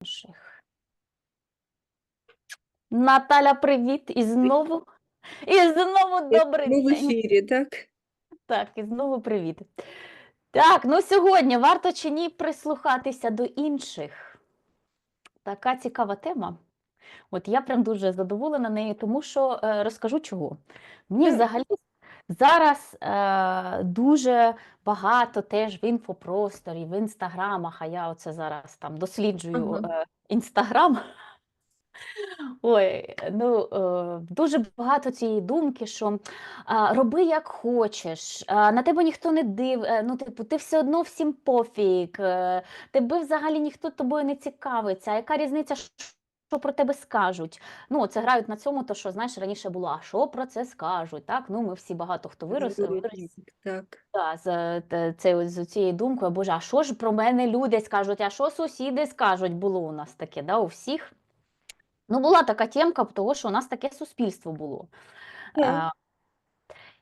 інших. Наталя, привіт! І знову, і знову добрий Ми в ефірі, так? Так, і знову привіт. Так, ну сьогодні варто чи ні прислухатися до інших. Така цікава тема. От я прям дуже задоволена нею, тому що е, розкажу чого. Мені взагалі зараз е, дуже багато теж в інфопросторі, в інстаграмах, а я оце зараз там досліджую Ага. е, інстаграм. Ой, ну е, дуже багато цієї думки, що а, роби як хочеш, а, на тебе ніхто не див, е, ну типу, ти все одно всім пофіг, е, тебе взагалі ніхто тобою не цікавиться. Яка різниця, щ- що про тебе скажуть? Ну, це грають на цьому, то що знаєш, раніше було, а що про це скажуть? Так, ну ми всі багато хто вирос, вирос Так. та, з, е, це, з цією думкою, боже, а що ж про мене люди скажуть, а що сусіди скажуть, було у нас таке, да, у всіх. Ну, була така темка, того, що у нас таке суспільство було. Так. Е,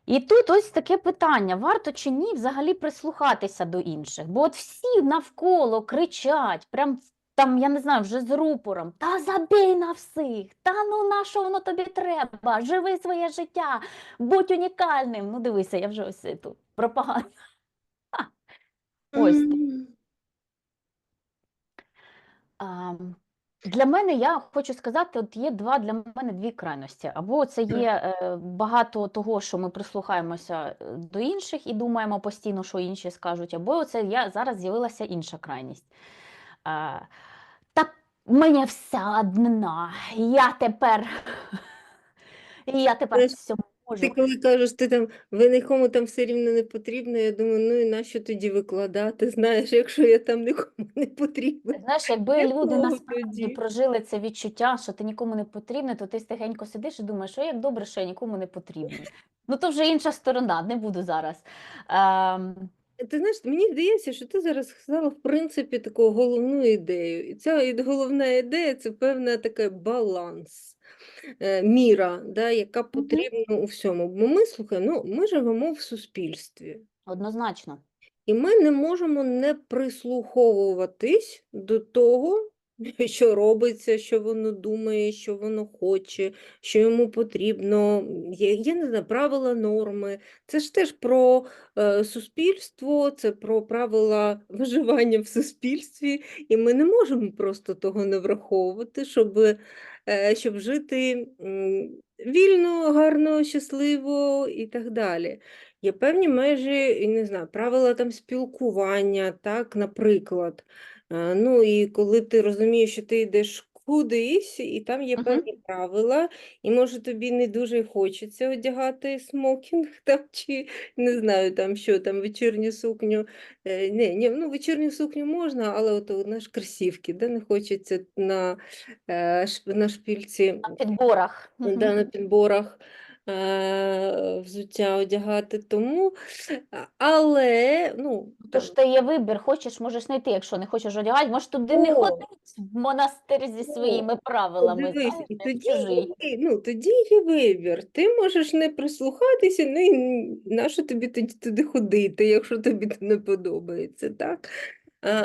І тут ось таке питання: варто чи ні взагалі прислухатися до інших? Бо от всі навколо кричать, прям там, я не знаю, вже з рупором, та забій на всіх, та ну на що воно тобі треба? Живи своє життя, будь унікальним. Ну, дивися, я вже ось тут пропаганда. Ось. А, Для мене я хочу сказати, от є два для мене дві крайності. Або це є е, багато того, що ми прислухаємося е, до інших і думаємо постійно, що інші скажуть, або це я зараз з'явилася інша крайність. А, та мені все одно, я тепер, я тепер все можу. Ти коли кажеш, ти там ви нікому там все рівно не потрібно, я думаю, ну і нащо тоді викладати? Знаєш, якщо я там нікому не потрібна. Знаєш, якби Для люди насправді тоді? прожили це відчуття, що ти нікому не потрібний, то ти тихенько сидиш і думаєш, що як добре, що я нікому не потрібний. Ну то вже інша сторона, не буду зараз. Ем, Ти знаєш, мені здається, що ти зараз сказала в принципі таку головну ідею. І ця і головна ідея це певна така баланс, е, міра, да, яка потрібна у всьому. Бо ми слухаємо, ну, ми живемо в суспільстві. однозначно. І ми не можемо не прислуховуватись до того, що робиться, що воно думає, що воно хоче, що йому потрібно. Є, я не знаю, правила, норми. Це ж теж про е, суспільство, це про правила виживання в суспільстві, і ми не можемо просто того не враховувати, щоб, е, щоб жити м, вільно, гарно, щасливо і так далі. Є певні межі, і не знаю, правила там спілкування, так, наприклад. Е, Ну і коли ти розумієш, що ти йдеш кудись, і там є певні правила, і може тобі не дуже хочеться одягати смокінг там, чи не знаю, там що там, вечірню сукню. Е, Не, ні, ну вечірню сукню можна, але от у нас кросівки, де не хочеться на, е, на шпильці. На підборах. Мгм. Да, на підборах взуття одягати. Тому, але, ну, Тож там, ти є вибір, хочеш, можеш знайти, якщо не хочеш одягати, можеш туди не О! ходити в монастир зі своїми правилами, подивись, знаєш, і тоді, ну, тоді є вибір. Ти можеш не прислухатися, ну і нащо тобі тоді туди ходити, якщо тобі не подобається, так?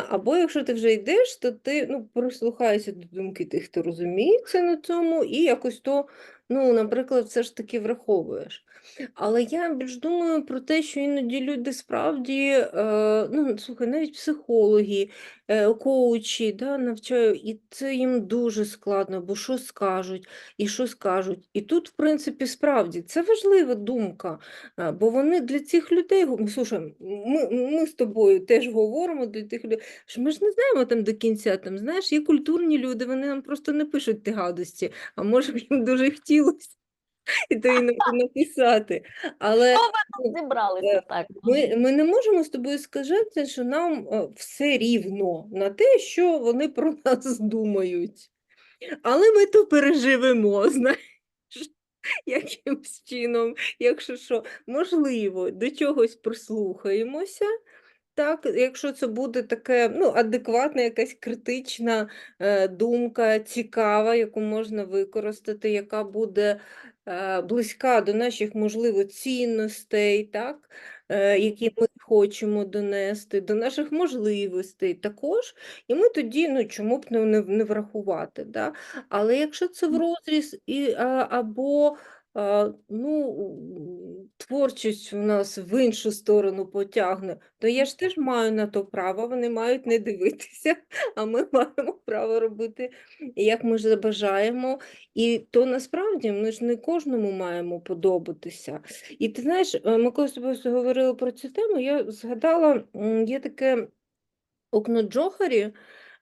Або якщо ти вже йдеш, то ти ну, прислухаєшся до думки тих, хто розуміється на цьому, і якось то, ну, наприклад, все ж таки враховуєш. Але я більш думаю про те, що іноді люди справді, е, ну, слухай, навіть психологи, е, коучі, да, навчають, і це їм дуже складно, бо що скажуть, і що скажуть. І тут, в принципі, справді це важлива думка, а, бо вони для цих людей, слушай, ми, ми з тобою теж говоримо для тих людей, що ми ж не знаємо там до кінця, там, знаєш, є культурні люди, вони нам просто не пишуть ті гадості, а може їм дуже хотілося. І то і на- написати. Але ну, Зібралися так. ми, ми не можемо з тобою сказати, що нам е, все рівно на те, що вони про нас думають. Але ми то переживемо, знаєш, якимсь чином, якщо що, можливо, до чогось прислухаємося. Так, якщо це буде таке, ну, адекватна, якась критична е, думка, цікава, яку можна використати, яка буде е, близька до наших, можливо, цінностей, так? е, які ми хочемо донести, до наших можливостей також. І ми тоді, ну чому б не, не, врахувати. Да? Але якщо це в розріз і, а, або ну, творчість у нас в іншу сторону потягне, то я ж теж маю на то право, вони мають не дивитися, а ми маємо право робити, як ми ж забажаємо. І то насправді ми ж не кожному маємо подобатися. І ти знаєш, е, ми коли з тобою говорили про цю тему, я згадала, є таке окно Джохарі,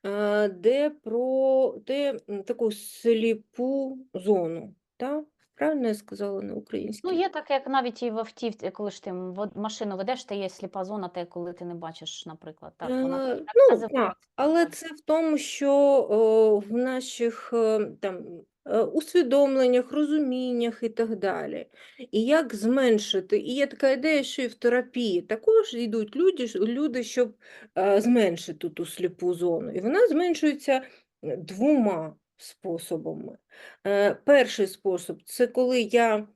е, де про де таку сліпу зону. Так? Правильно я сказала на Ну, українській? є таке, як навіть і в автівці, коли ж ти м- вод- машину ведеш, то є сліпа зона, те, коли ти не бачиш, наприклад. Так, вона Е, так Ну, називається. так, але так. це в тому, що о, в наших е, там е, усвідомленнях, розуміннях і так далі. І як зменшити? І є така ідея, що і в терапії також йдуть люди, ж- люди щоб е, зменшити ту сліпу зону. І вона зменшується е, двома способами. Е, Перший спосіб це коли я е,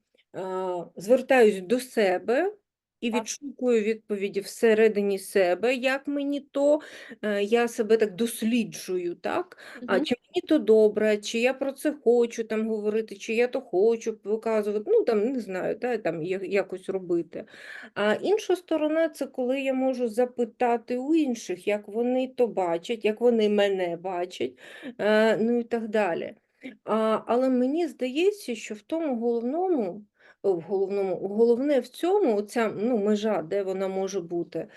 звертаюсь до себе. І відшукую відповіді всередині себе, як мені то, е, я себе так досліджую, так? А чи мені то добре, чи я про це хочу там говорити, чи я то хочу показувати, ну там не знаю, та, там якось робити. А інша сторона це коли я можу запитати у інших, як вони то бачать, як вони мене бачать, е, ну і так далі. А, але мені здається, що в тому головному в головному, головне в цьому, оця ну, межа, де вона може бути,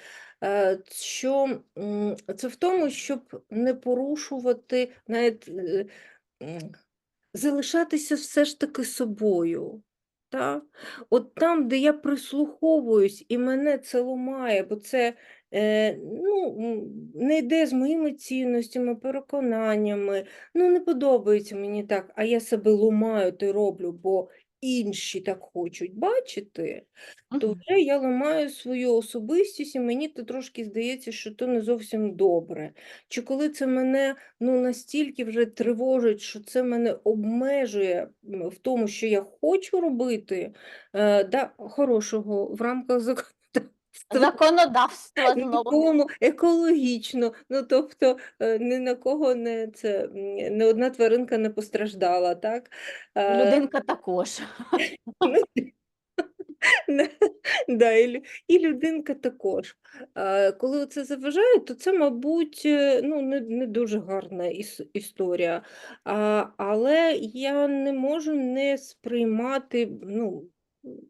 е, що це в тому, щоб не порушувати, навіть е, залишатися все ж таки собою. Та? От там, де я прислуховуюсь, і мене це ламає, бо це е, ну, не йде з моїми цінностями, переконаннями, ну не подобається мені так, а я себе ламаю, то й роблю, бо інші так хочуть бачити, то вже я ламаю свою особистість, і мені то трошки здається, що то не зовсім добре. Чи коли це мене ну, настільки вже тривожить, що це мене обмежує в тому, що я хочу робити, е, да, хорошого в рамках законодавства. Законодавство знову. Екологічно, ну тобто е, ні на кого не це не одна тваринка не постраждала, так? Людинка також. Да, да, і, і людинка також. Коли це заважає, то це, мабуть, е, ну, не, не дуже гарна іс- історія. А, але я не можу не сприймати ну,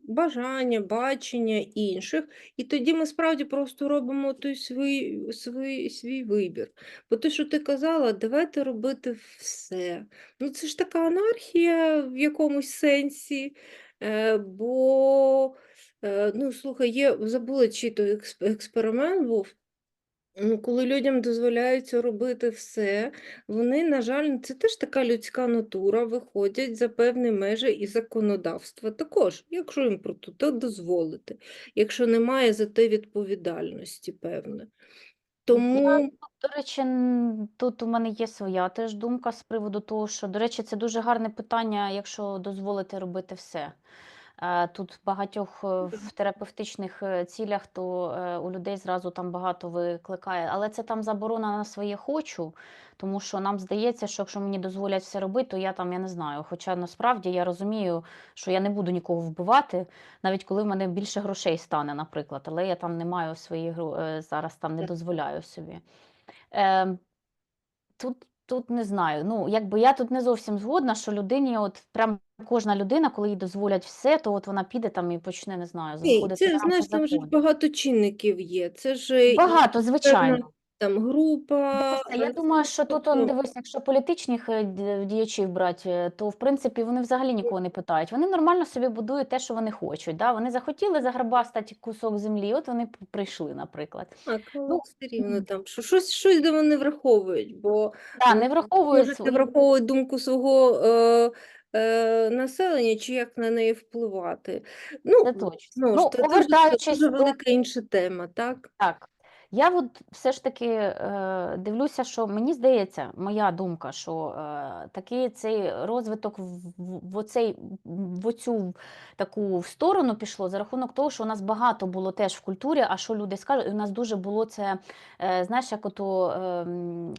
бажання, бачення інших, і тоді ми справді просто робимо той свій, свій, свій вибір. Бо те, що ти казала, давайте робити все. Ну, це ж така анархія в якомусь сенсі. Е, бо, е, ну, слухай, є, забула, чий то експеримент був. Ну, коли людям дозволяється робити все, вони, на жаль, це теж така людська натура, виходять за певні межі і законодавства також, якщо їм про то дозволити, якщо немає за те відповідальності певне. Я, Тому до речі, н- тут у мене є своя теж думка з приводу того, що, до речі, це дуже гарне питання, якщо дозволити робити все. Е, Тут багатьох е, в терапевтичних е, цілях, то у людей зразу там багато викликає. Але це там заборона на своє хочу, тому що нам здається, що якщо мені дозволять все робити, то я там, я не знаю. Хоча насправді я розумію, що я не буду нікого вбивати, навіть коли в мене більше грошей стане, наприклад, але я там не маю свої зараз там не дозволяю собі. Е, Тут, тут не знаю. Ну, якби я тут не зовсім згодна, що людині, от прям кожна людина, коли їй дозволять все, то от вона піде там і почне, не знаю, ні, заходити це, в рамки знаєш, там же ж багато чинників є. Це ж і Багато, звичайно. Там група, я е, думаю, що тут он, тобто дивись, якщо політичних е, д- діячів брати, е, то в принципі вони взагалі нікого не питають. Вони нормально собі будують те, що вони хочуть. Да? Вони захотіли заграбастати кусок землі, от вони п- прийшли, наприклад. Так, Ну, все рівно там, що щось, щось де вони враховують, бо да, не враховують можуть не свої. враховують думку свого е, е, населення, чи як на неї впливати. Це Ну, точно. знову ж, Ну, це дуже, повертаючись дуже до велика інша тема, так? Так. Я от все ж таки е, дивлюся, що мені здається, моя думка, що е, такий цей розвиток в, в, в, оцей, в оцю таку сторону пішло за рахунок того, що у нас багато було теж в культурі, а що люди скажуть, і у нас дуже було це, е, знаєш, як ото е,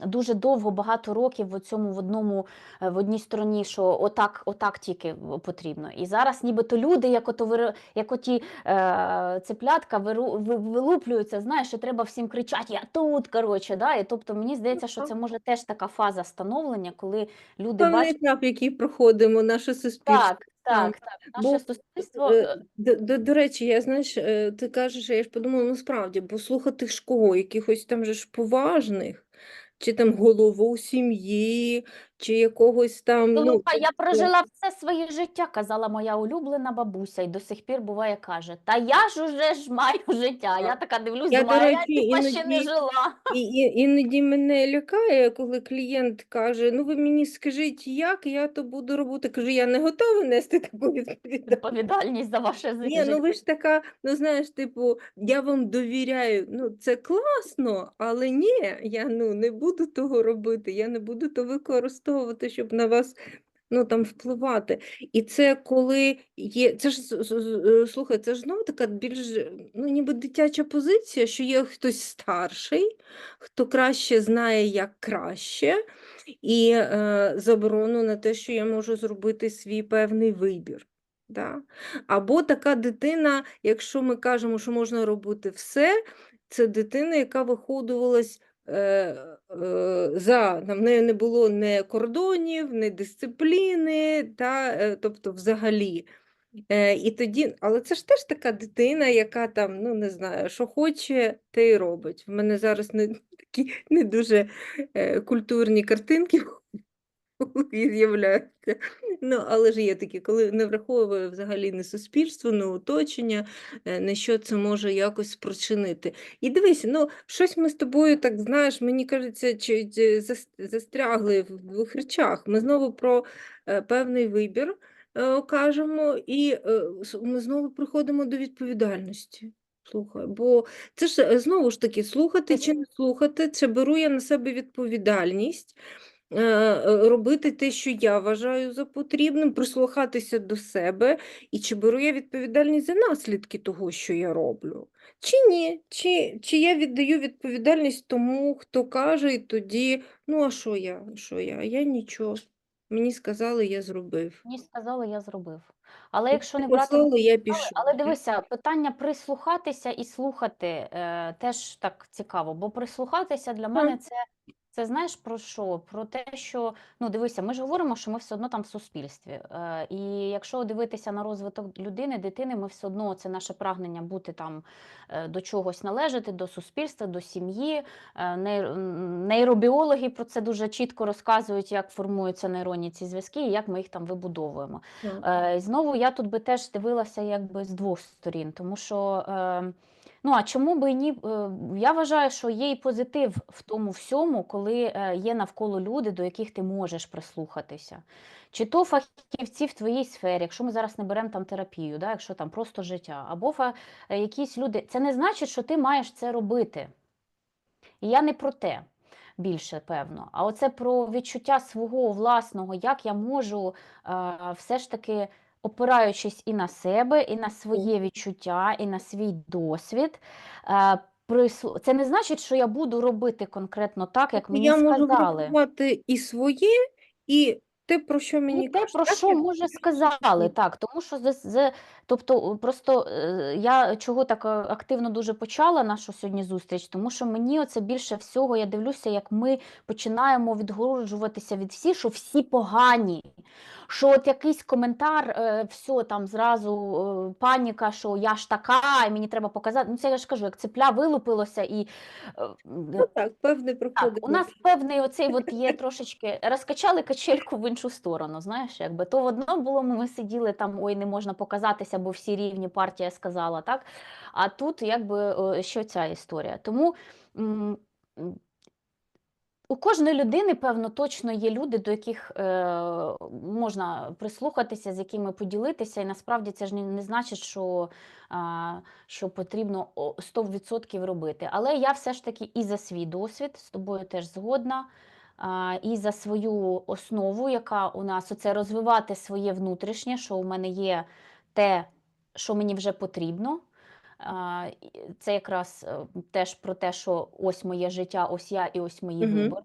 дуже довго, багато років в цьому в одному, е, в одній стороні, що отак, отак тільки потрібно. І зараз нібито люди, як ото як оті е, цеплятка виру, ви- вилуплюються, знаєш, що треба всім кричати, я тут, коротше, да? І тобто мені здається, що це може теж така фаза становлення, коли люди Певний бачать, етап, який проходимо, наше суспільство. так, Так, так, наше Бо, суспільство, Е, е, До, до, до речі, я знаєш, е, ти кажеш, я ж подумала, ну справді, бо слухати ж кого, якихось там же ж поважних, чи там голову сім'ї, чи якогось там, ну, Слухай, я тобто, прожила все своє життя, казала моя улюблена бабуся, і до сих пір буває каже, та я ж уже ж маю життя. Я така дивлюсь, Я, до думаю, я речі, типа ще не іноді- жила. І, і, іноді мене лякає, коли клієнт каже, ну ви мені скажіть, як я то буду робити. Кажу, я не готова нести таку відповідальність. Відповідальність за ваше Ні, ну ви ж така, ну знаєш, типу, я вам довіряю. Ну, це класно, але ні, я ну, не буду того робити, я не буду то використовувати, щоб на вас ну, там, впливати. І це коли є. Це ж слухай, це ж знову така більш ну, ніби дитяча позиція, що є хтось старший, хто краще знає, як краще, і е, заборону на те, що я можу зробити свій певний вибір. Да? Або така дитина, якщо ми кажемо, що можна робити все, це дитина, яка виходувалась за там, в неї не було ні кордонів, ні дисципліни, та, е, тобто взагалі. Е, і тоді, але це ж теж така дитина, яка там, ну не знаю, що хоче, те й робить. В мене зараз не такі не дуже е, культурні картинки з'являються. Ну, але ж є такі, коли не враховує взагалі не суспільство, не оточення, е, не що це може якось спричинити. І дивись, ну, щось ми з тобою, так знаєш, мені кажеться, чи застрягли в двох речах. Ми знову про е, певний вибір е, кажемо, і е, ми знову приходимо до відповідальності. Слухай, бо це ж е, знову ж таки слухати чи не слухати, це беру я на себе відповідальність е, е, робити те, що я вважаю за потрібним, прислухатися до себе, і чи беру я відповідальність за наслідки того, що я роблю. Чи ні? Чи, чи я віддаю відповідальність тому, хто каже, і тоді, ну а що я? Що я? Я нічого. Мені сказали, я зробив. Мені сказали, я зробив. Але якщо не брати послали, я Але, пішов. але дивися, питання прислухатися і слухати е, теж так цікаво, бо прислухатися для мене це, це знаєш про що? Про те, що ну дивися, ми ж говоримо, що ми все одно там в суспільстві. Е, і якщо дивитися на розвиток людини, дитини, ми все одно це наше прагнення бути там е, до чогось належати, до суспільства, до сім'ї. Е, нейр- нейробіологи про це дуже чітко розказують, як формуються нейронні ці зв'язки і як ми їх там вибудовуємо. Е, знову я тут би теж дивилася якби з двох сторін, тому що е, ну а чому би ні? Е, Я вважаю, що є і позитив в тому всьому, коли е, є навколо люди, до яких ти можеш прислухатися. Чи то фахівці в твоїй сфері, якщо ми зараз не беремо там терапію, да, якщо там просто життя, або фа, е, якісь люди, це не значить, що ти маєш це робити. І я не про те більше, певно, а оце про відчуття свого власного, як я можу е, все ж таки, опираючись і на себе, і на своє відчуття, і на свій досвід. е, Це не значить, що я буду робити конкретно так, як мені Я можу сказали. врахувати і своє, і те, про що мені І те, про Так, що може сказали, так, тому що тобто е, просто е, я чого так е, активно дуже почала нашу сьогодні зустріч, тому що мені оце більше всього, я дивлюся, як ми починаємо відгороджуватися від всіх, що всі погані, що от якийсь коментар, все, там зразу паніка, що я ж така, і мені треба показати. Ну це я ж кажу, як цепля вилупилося і Ну, так, певне так, проходить. у нас певний оцей от є трошечки розкачали качельку в іншу сторону. Знаєш, якби то в одному було ми сиділи там, ой, не можна показатися, бо всі рівні партія сказала, так? А тут якби що ця історія. Тому У кожної людини, певно, точно є люди, до яких е, можна прислухатися, з якими поділитися, і насправді це ж не, не значить, що, а, що потрібно 100% робити. Але я все ж таки і за свій досвід з тобою теж згодна, а, і за свою основу, яка у нас оце розвивати своє внутрішнє, що у мене є те, що мені вже потрібно. Це якраз е, теж про те, що ось моє життя, ось я і ось мої Мгм. вибори.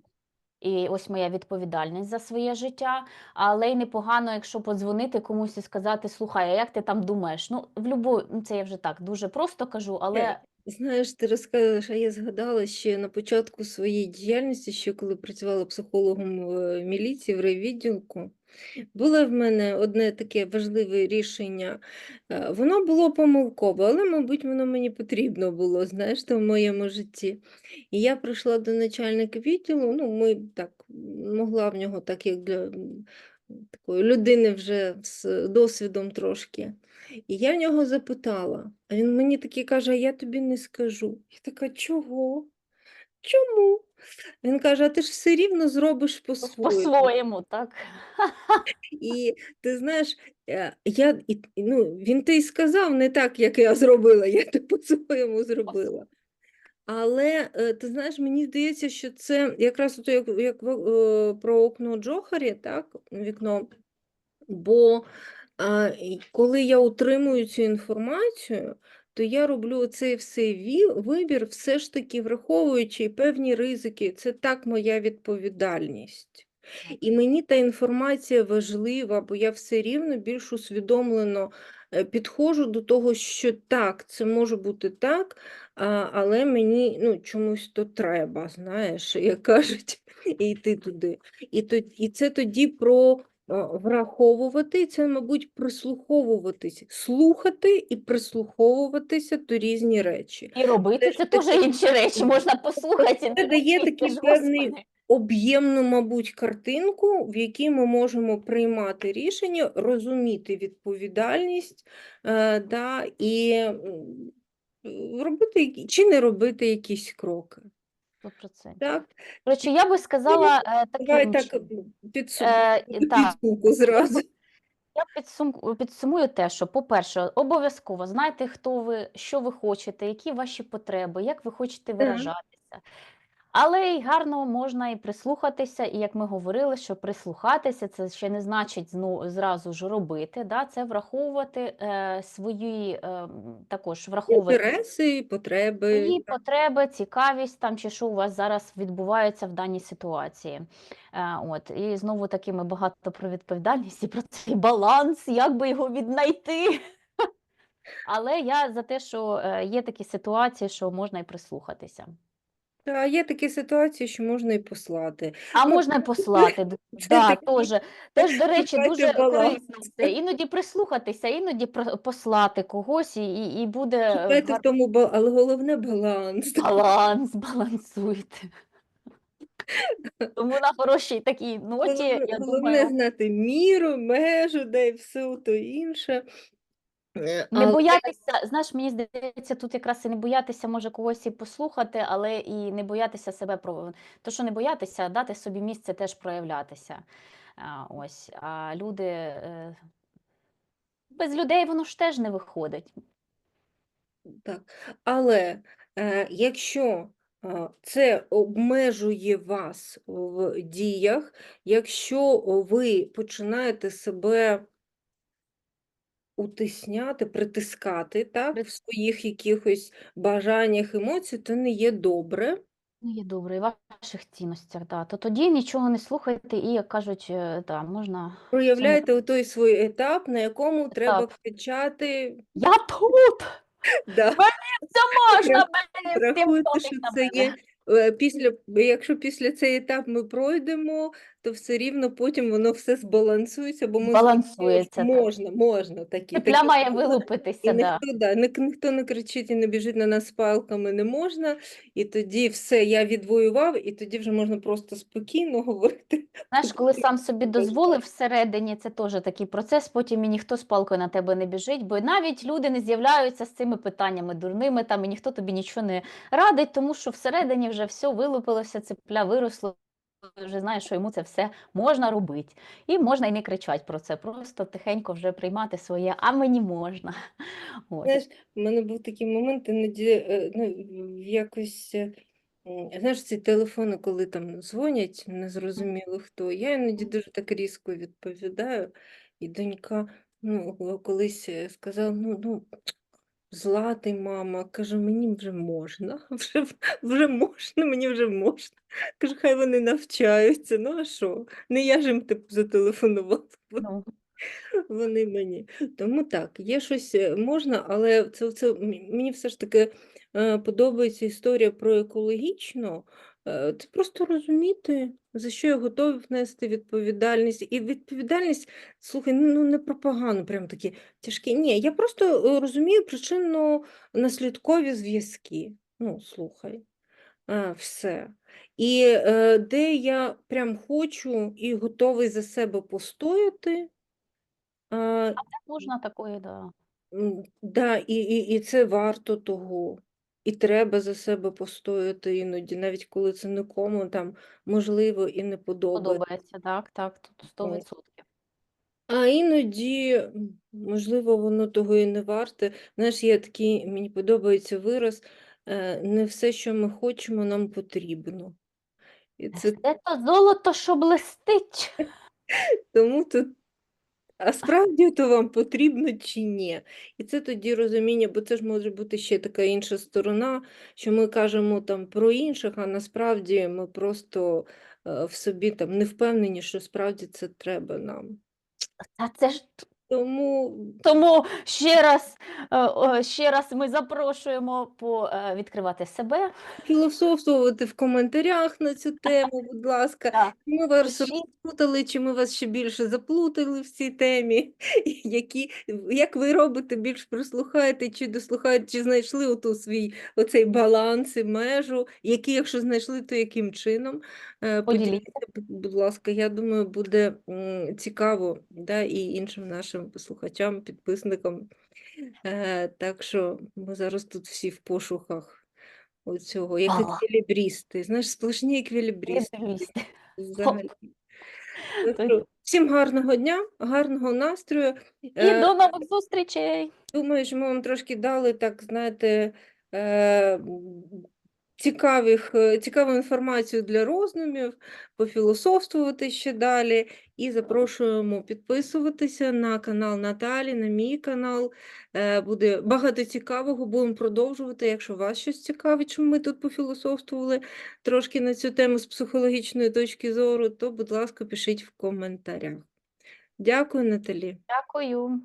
І ось моя відповідальність за своє життя. Але й непогано, якщо подзвонити комусь і сказати: слухай, а як ти там думаєш? Ну, в любу, ну, це я вже так дуже просто кажу, але Е, Знаєш, ти розказуєш, а я згадала ще на початку своєї діяльності, ще коли працювала психологом в міліції в райвідділку, було в мене одне таке важливе рішення. Е, Воно було помилкове, але, мабуть, воно мені потрібно було, знаєш, в моєму житті. І я прийшла до начальника відділу, ну, ми так, могла в нього, так як для такої людини вже з досвідом трошки. І я в нього запитала, а він мені такий каже, я тобі не скажу. Я така, чого? Чому? Він каже, а ти ж все рівно зробиш по-своєму. по-своєму, так? І ти знаєш, е, я, і- ну, він те й сказав не так, як я зробила, я то по-своєму зробила. Але е, ти знаєш, мені здається, що це якраз ото як, як е, про окно Джохарі, так, вікно. Бо коли я отримую цю інформацію, то я роблю цей всей ві- вибір, все ж таки враховуючи певні ризики. Це так моя відповідальність. І мені та інформація важлива, бо я все рівно більш усвідомлено е, підходжу до того, що так, це може бути так, але мені ну, чомусь то треба, знаєш, як кажуть, і йти туди. І, то, і це тоді про враховувати, це, мабуть, прислуховуватись, слухати і прислуховуватися до різні речі. І робити це теж інші речі, можна послухати. Це дає такий певний об'ємну, мабуть, картинку, в якій ми можемо приймати рішення, розуміти відповідальність, е, да, і робити чи не робити якісь кроки. 100%. Так? Коротше, я би сказала е, таким так чином. підсумку, Е, підсумку зразу. Я підсумку, підсумую те, що, по-перше, обов'язково знайте, хто ви, що ви хочете, які ваші потреби, як ви хочете виражатися. Але й гарно можна і прислухатися, і як ми говорили, що прислухатися це ще не значить зну, зразу ж робити. Да? Це враховувати е, свої е, також враховувати Інтереси, потреби. свої потреби, цікавість там чи що у вас зараз відбувається в даній ситуації. Е, от і знову таки ми багато про відповідальність і про цей баланс, як би його віднайти. Але я за те, що е, є такі ситуації, що можна і прислухатися. Та є такі ситуації, що можна і послати. А Ну, можна й послати. Да, теж, теж, до речі, шукайте дуже баланс. корисно це. Іноді прислухатися, іноді про- послати когось, і, і, і буде е, Шукайте в гар- тому, ба- але головне баланс. баланс, балансуйте. Тому на хорошій такій ноті, Головне, я головне думаю, знати міру, межу, де і все то інше. Е, не але- боятися, знаєш, мені здається, тут якраз і не боятися може когось і послухати, але і не боятися себе про то, що не боятися, дати собі місце теж проявлятися. А, ось, а люди е, без людей воно ж теж не виходить. Так. Але е, якщо е, це обмежує вас в діях, якщо ви починаєте себе утисняти, притискати так, в своїх якихось бажаннях, емоціях, то не є добре. Ну, є добре, і в ваших цінностях, да. То тоді нічого не слухайте, і як кажуть, е, да, можна. Проявляйте у той свій етап, на якому треба кричати. Я тут! Да. Це можна тим Рахуйте, що на це є е, після, якщо після цей етап ми пройдемо, то все рівно потім воно все збалансується, бо ми зрозуміли, Балансується, що можна, можна такі. Тепля такі має вилупитися, І да. ніхто, да, ні- ніхто не кричить і не біжить на нас палками не можна, і тоді все, я відвоював, і тоді вже можна просто спокійно говорити. Знаєш, коли сам собі дозволив всередині, це теж такий процес, потім і ніхто з палкою на тебе не біжить, бо навіть люди не з'являються з цими питаннями дурними, там і ніхто тобі нічого не радить, тому що всередині вже все вилупилося, цепля виросло, вже знає, що йому це все можна робити. І можна і не кричати про це, просто тихенько вже приймати своє, а мені можна. Знаєш, у мене був такий момент, іноді е, ну, якось, е, знаєш, ці телефони, коли там дзвонять, незрозуміло хто, я іноді дуже так різко відповідаю, і донька ну, колись е, сказала, ну, ну, зла ти, мама, каже, мені вже можна, вже, вже можна, мені вже можна. Кажу, хай вони навчаються, ну а що? Не я ж їм типу, зателефонувала. No. Вони мені. Тому так, є щось е, можна, але це, це мені все ж таки е, подобається історія про екологічно. Е, Це просто розуміти, за що я готовий внести відповідальність. І відповідальність, слухай, ну не про погану, прям такі тяжкі. Ні, я просто е, розумію причинно-наслідкові зв'язки. Ну, слухай. А, все. І е, де я прям хочу і готовий за себе постояти. А, можна такої, да. м, да, і, і, і це варто того. І треба за себе постояти іноді, навіть коли це нікому там можливо і не подобається. Подобається, так, так, тут 100%. А іноді, можливо, воно того і не варте. Знаєш, є такий, мені подобається вираз, е, не все, що ми хочемо, нам потрібно. І це Це то золото, що блистить. Тому тут, а справді то вам потрібно чи ні? І це тоді розуміння, бо це ж може бути ще така інша сторона, що ми кажемо там про інших, а насправді ми просто е, в собі там не впевнені, що справді це треба нам. Та це ж Тому тому ще раз, е, ще раз ми запрошуємо по, е, відкривати себе. філософствувати в коментарях на цю тему, будь ласка. Так, Ми вас розплутали, чи ми вас ще більше заплутали в цій темі? Які, як ви робите, більш прислухаєте, чи дослухаєте, чи знайшли оту свій оцей баланс і межу, який, якщо знайшли, то яким чином? Е, Поділіться. Будь ласка, я думаю, буде цікаво да, і іншим нашим слухачам, підписникам. Е, Так що ми зараз тут всі в пошуках оцього, як Ага. еквілібрісти. Знаєш, сплошні еквілібрісти. Взагалі. Всім гарного дня, гарного настрою. І Е, до нових зустрічей. Думаю, що ми вам трошки дали, так, знаєте, цікавих, е, цікаву інформацію для роздумів, пофілософствувати ще далі. І запрошуємо підписуватися на канал Наталі, на мій канал. Е, Буде багато цікавого, будемо продовжувати. Якщо вас щось цікавить, що ми тут пофілософствували трошки на цю тему з психологічної точки зору, то, будь ласка, пишіть в коментарях. Дякую, Наталі. Дякую.